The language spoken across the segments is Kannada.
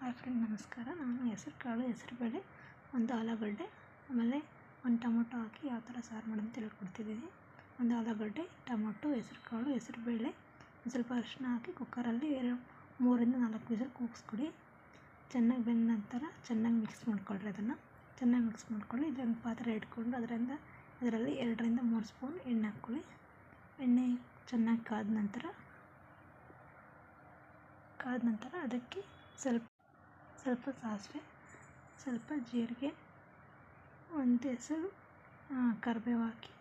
ಹಾಯ್ ಫ್ರೆಂಡ್ ನಮಸ್ಕಾರ. ನಾನು ಹೆಸರು ಕಾಳು ಹೆಸರುಬೇಳೆ ಒಂದು ಆಲೂಗಡ್ಡೆ ಆಮೇಲೆ ಒಂದು ಟೊಮೊಟೊ ಹಾಕಿ ಯಾವ ಥರ ಸಾರು ಮಾಡೋದು ಅಂತ ಹೇಳ್ಕೊಡ್ತಿದ್ದೀನಿ. ಒಂದು ಆಲೂಗಡ್ಡೆ ಟೊಮೊಟೊ, ಹೆಸರು ಕಾಳು ಹೆಸರುಬೇಳೆ ಒಂದು ಸ್ವಲ್ಪ ಅರಿಶಿನ ಹಾಕಿ ಕುಕ್ಕರಲ್ಲಿ ಎರಡು ಮೂರಿಂದ ನಾಲ್ಕು ವಿಸಿಲ್ ಕೂಗಿಸ್ಕೊಡಿ. ಚೆನ್ನಾಗಿ ಬೆಂದ ನಂತರ ಚೆನ್ನಾಗಿ ಮಿಕ್ಸ್ ಮಾಡ್ಕೊಳ್ರಿ ಅದನ್ನು. ಚೆನ್ನಾಗಿ ಮಿಕ್ಸ್ ಮಾಡ್ಕೊಳ್ಳಿ. ಇದೊಂದು ಪಾತ್ರೆ ಇಟ್ಕೊಂಡು ಅದರಿಂದ, ಇದರಲ್ಲಿ ಎರಡರಿಂದ ಮೂರು ಸ್ಪೂನ್ ಎಣ್ಣೆ ಹಾಕ್ಕೊಳ್ಳಿ. ಎಣ್ಣೆ ಚೆನ್ನಾಗಿ ಕಾದ ನಂತರ ಕಾದ ನಂತರ ಅದಕ್ಕೆ ಸ್ವಲ್ಪ ಸ್ವಲ್ಪ ಸಾಸಿವೆ, ಸ್ವಲ್ಪ ಜೀರಿಗೆ, ಒಂದು ಹೆಸರು ಕರಿಬೇವು ಹಾಕಿ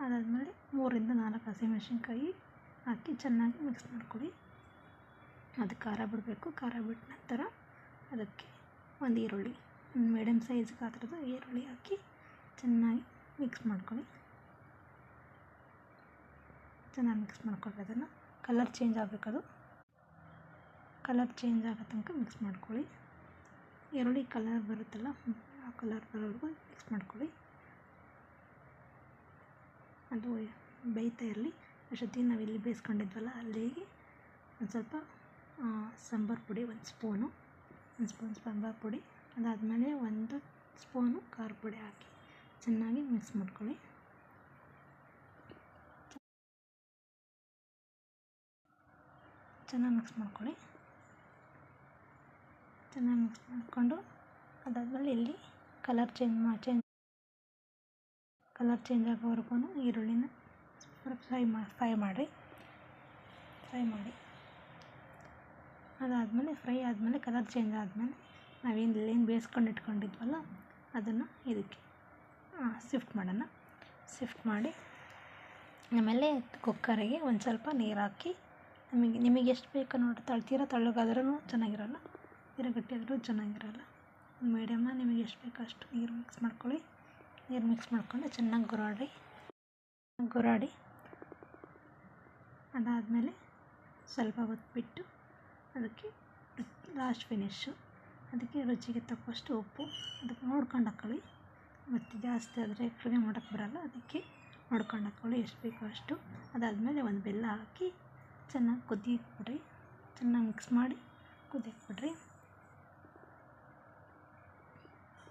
ಅದಾದಮೇಲೆ ಮೂರರಿಂದ ನಾಲ್ಕು ಹಸಿಮೆಣಸಿನ್ಕಾಯಿ ಹಾಕಿ ಚೆನ್ನಾಗಿ ಮಿಕ್ಸ್ ಮಾಡ್ಕೊಳ್ಳಿ. ಅದು ಖಾರ ಬಿಡಬೇಕು, ಖಾರ ಬಿಟ್ಟ ನಂತರ ಅದಕ್ಕೆ ಒಂದು ಈರುಳ್ಳಿ ಒಂದು ಮೀಡಿಯಮ್ ಸೈಜ್ ಗಾತ್ರದ ಈರುಳ್ಳಿ ಹಾಕಿ ಚೆನ್ನಾಗಿ ಮಿಕ್ಸ್ ಮಾಡ್ಕೊಳ್ಳಿ. ಚೆನ್ನಾಗಿ ಮಿಕ್ಸ್ ಮಾಡ್ಕೊಳ್ಳಿ ಅದನ್ನು. ಕಲರ್ ಚೇಂಜ್ ಆಗಬೇಕದು. ಕಲರ್ ಚೇಂಜ್ ಆಗೋ ತನಕ ಮಿಕ್ಸ್ ಮಾಡ್ಕೊಳ್ಳಿ. ಈರುಳ್ಳಿ ಕಲರ್ ಬರುತ್ತಲ್ಲ, ಆ ಕಲರ್ ಬರೋವರೆಗೂ ಮಿಕ್ಸ್ ಮಾಡ್ಕೊಳ್ಳಿ. ಅದು ಬೇಯ್ತಾ ಇರಲಿ. ಅಷ್ಟೊತ್ತಿಗೆ ನಾವು ಇಲ್ಲಿ ಬೇಯಿಸ್ಕೊಂಡಿದ್ವಲ್ಲ ಅಲ್ಲಿಗೆ ಒಂದು ಸ್ವಲ್ಪ ಸಾಂಬಾರು ಪುಡಿ, ಒಂದು ಸ್ಪೂನು, ಒಂದು ಸ್ಪೂನ್ ಸಾಂಬಾರು ಪುಡಿ. ಅದಾದಮೇಲೆ ಒಂದು ಸ್ಪೂನು ಖಾರ ಪುಡಿ ಹಾಕಿ ಚೆನ್ನಾಗಿ ಮಿಕ್ಸ್ ಮಾಡ್ಕೊಳ್ಳಿ. ಚೆನ್ನಾಗಿ ಮಿಕ್ಸ್ ಮಾಡ್ಕೊಳ್ಳಿ. ಚೆನ್ನಾಗಿ ಮಿಕ್ಸ್ ಮಾಡಿಕೊಂಡು ಅದಾದಮೇಲೆ ಇಲ್ಲಿ ಕಲರ್ ಚೇಂಜ್ ಮಾ ಚೇಂಜ್ ಕಲರ್ ಚೇಂಜ್ ಆಗೋವರೆಗೂ ಈರುಳ್ಳಿನ ಫ್ರೈ ಮಾ ಫ್ರೈ ಮಾಡಿ ಫ್ರೈ ಮಾಡಿ. ಅದಾದಮೇಲೆ ಫ್ರೈ ಆದಮೇಲೆ ಕಲರ್ ಚೇಂಜ್ ಆದಮೇಲೆ ನಾವೇನು ಇಲ್ಲೇನು ಬೇಯಿಸ್ಕೊಂಡು ಇಟ್ಕೊಂಡಿದ್ವಲ್ಲ ಅದನ್ನು ಇದಕ್ಕೆ ಶಿಫ್ಟ್ ಮಾಡೋಣ. ಶಿಫ್ಟ್ ಮಾಡಿ ಆಮೇಲೆ ಕುಕ್ಕರಿಗೆ ಒಂದು ಸ್ವಲ್ಪ ನೀರು ಹಾಕಿ ನಮಗೆ, ನಿಮಗೆ ಎಷ್ಟು ಬೇಕೋ ನೋಡಿ ತಳ್ತೀರ ತೆಳ್ಳಗಾದ್ರೂ ಚೆನ್ನಾಗಿರಲ್ಲ. ತೀರ ಗಟ್ಟಿಯಾದರೂ ಚೆನ್ನಾಗಿರಲ್ಲ. ಮೀಡಿಯಮ್ಮ ನಿಮಗೆ ಎಷ್ಟು ಬೇಕೋ ಅಷ್ಟು ನೀರು ಮಿಕ್ಸ್ ಮಾಡ್ಕೊಳ್ಳಿ. ನೀರು ಮಿಕ್ಸ್ ಮಾಡಿಕೊಂಡು ಚೆನ್ನಾಗಿ ಗುರಾಡಿ ಗುರಾಡಿ, ಅದಾದಮೇಲೆ ಸ್ವಲ್ಪ ಹೊತ್ತು ಬಿಟ್ಟು ಅದಕ್ಕೆ ಲಾಸ್ಟ್ ಫಿನಿಶ್ಶು ಅದಕ್ಕೆ ರುಚಿಗೆ ತಕ್ಕಷ್ಟು ಉಪ್ಪು. ಅದಕ್ಕೆ ನೋಡ್ಕೊಂಡು ಹಾಕ್ಕೊಳ್ಳಿ ಮತ್ತು ಜಾಸ್ತಿ ಆದರೆ ಕಡಿಮೆ ಮಾಡೋಕ್ಕೆ ಬರಲ್ಲ. ಅದಕ್ಕೆ ನೋಡ್ಕೊಂಡು ಹಾಕ್ಕೊಳ್ಳಿ ಎಷ್ಟು ಬೇಕೋ ಅಷ್ಟು. ಅದಾದಮೇಲೆ ಒಂದು ಬೆಲ್ಲ ಹಾಕಿ ಚೆನ್ನಾಗಿ ಕುದಿಯಕ್ಕೆ ಹಾಕ್ಬಿಡ್ರಿ ಚೆನ್ನಾಗಿ ಮಿಕ್ಸ್ ಮಾಡಿ ಕುದಿ ಬಿಡ್ರಿ.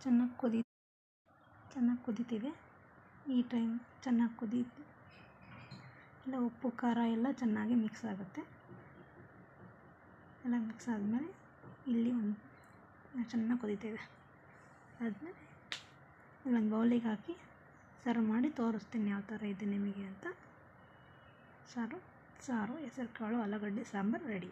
ಚೆನ್ನಾಗಿ ಕುದಿ, ಚೆನ್ನಾಗಿ ಕುದೀತಿದೆ. ಈ ಟೈಮ್ ಚೆನ್ನಾಗಿ ಕುದಿ ಎಲ್ಲ ಉಪ್ಪು, ಖಾರ ಎಲ್ಲ ಚೆನ್ನಾಗಿ ಮಿಕ್ಸ್ ಆಗುತ್ತೆ. ಎಲ್ಲ ಮಿಕ್ಸ್ ಆದಮೇಲೆ ಇಲ್ಲಿ ಒಂದು, ಚೆನ್ನಾಗಿ ಕುದೀತಿದೆ. ಆದಮೇಲೆ ಇಲ್ಲೊಂದು ಬೌಲಿಗೆ ಹಾಕಿ ಸರ್ವ್ ಮಾಡಿ ತೋರಿಸ್ತೀನಿ ಯಾವ ಥರ ಇದೆ ನಿಮಗೆ ಅಂತ. ಸಾರು ಸಾರು ಹೆಸರು ಕಾಳು ಆಲೂಗಡ್ಡೆ, ಸಾಂಬಾರು ರೆಡಿ